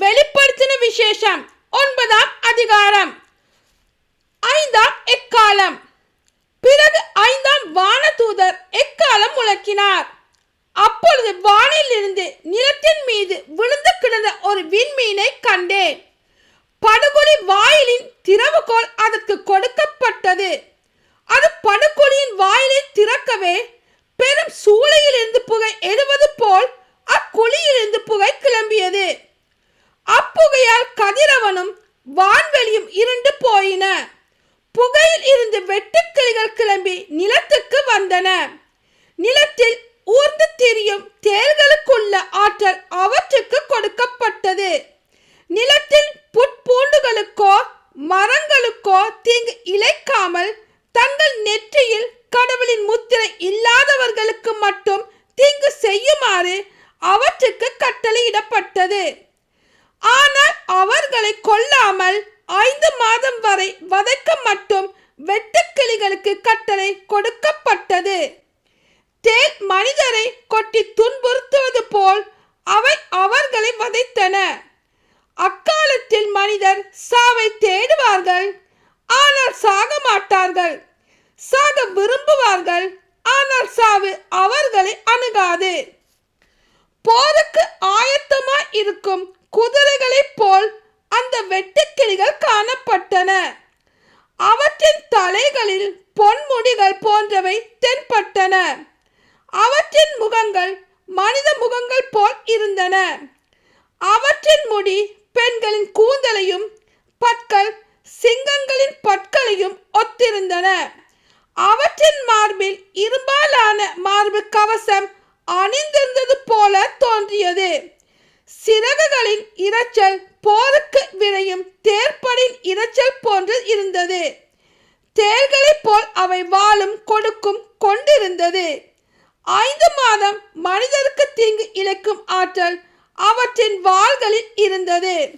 வெளிப்படுத்தின விசேஷம். ஒன்பதாம் அதிகாரம். ஐந்தாம் எக்காலம். பிறகு ஐந்தாம் வானதூதர் எக்காலம் முழக்கினார். அப்பொழுது வானில் இருந்து நிலத்தின் மீது விழுந்து கிடந்த ஒரு விண்மீனை கண்டேன். படுகொலி வாயிலின் திறவுகோல் அதற்கு கொடுக்கப்பட்டது. அது படுகொலியின் வாயிலை திறக்கவே பெரும் சூளையிலிருந்து புகை எழுவது போல் வான்வெளியும் இருண்டு போயின. புகையில் இருந்து வெட்டுக்கிளிகள் கிளம்பி நிலத்துக்கு வந்தன. நிலத்தில் ஊர்ந்து திரியும் தேள்களுக்குள்ள ஆற்றல் அவற்றுக்கு கொடுக்கப்பட்டது. நிலத்தில் புட்பூண்டுகளுக்கோ மரங்களுக்கோ தீங்கு இழைக்காமல் தங்கள் நெற்றியில் கடவுளின் முத்திரை இல்லாதவர்களுக்கு மட்டும் தீங்கு செய்யுமாறு அவற்றுக்கு கட்டளையிடப்பட்டது. ஆனால் அவர்களை கொல்லாமல் ஐந்து மாதம் வரை வதைக்க மட்டும் வெட்டுக்கிளிகளுக்கு கட்டளை கொடுக்கப்பட்டது. தேல் மனிதரை கொட்டி துன்புறுத்துவது போல் அவை அவர்களை வதைத்தன. அக்காலத்தில் மனிதர் சாவை தேடுவார்கள் ஆனால் சாக மாட்டார்கள். சாக விரும்புவார்கள் ஆனால் சாவு அவர்களை அணுகாது. போருக்கு ஆய அவற்றின் தலைகளில் பொன்முடிகள் போன்றவை தென்பட்டன. அவற்றின் முகங்கள் மனித முகங்கள் போல் இருந்தன. அவற்றின் முடி பெண்களின் கூந்தலையும் பற்கள் சிங்கங்களின் பற்களையும் ஒத்திருந்தன. அவற்றின் மார்பில் இரும்பாலான மார்பு கவசம் அணிந்திருந்தது போல தோன்றியது. சிறகுகளின் இரைச்சல் போருக்கு விரையும் தேர்ப்படின் இரைச்சல் போன்று இருந்தது. தேர்களைப் போல் அவை வாழும் கொடுக்கும் கொண்டிருந்தது. ஐந்து மாதம் மனிதருக்கு தீங்கு இழைக்கும் ஆற்றல் அவற்றின் வாள்களில் இருந்தது.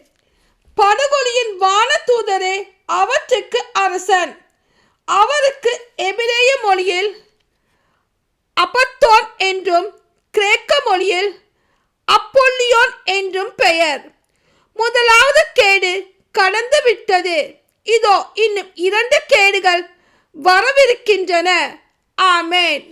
படுகொலியின் வானதூதரே அவற்றுக்கு அரசன். அவருக்கு எபிரேய மொழியில் அபத்தோன் என்றும் கிரேக்க மொழியில் அப்பொல்லியோன் என்றும் பெயர். முதலாவது கேடு கடந்து விட்டது. இதோ இன்னும் இரண்டு கேடுகள் வரவிருக்கின்றன. ஆமேன்.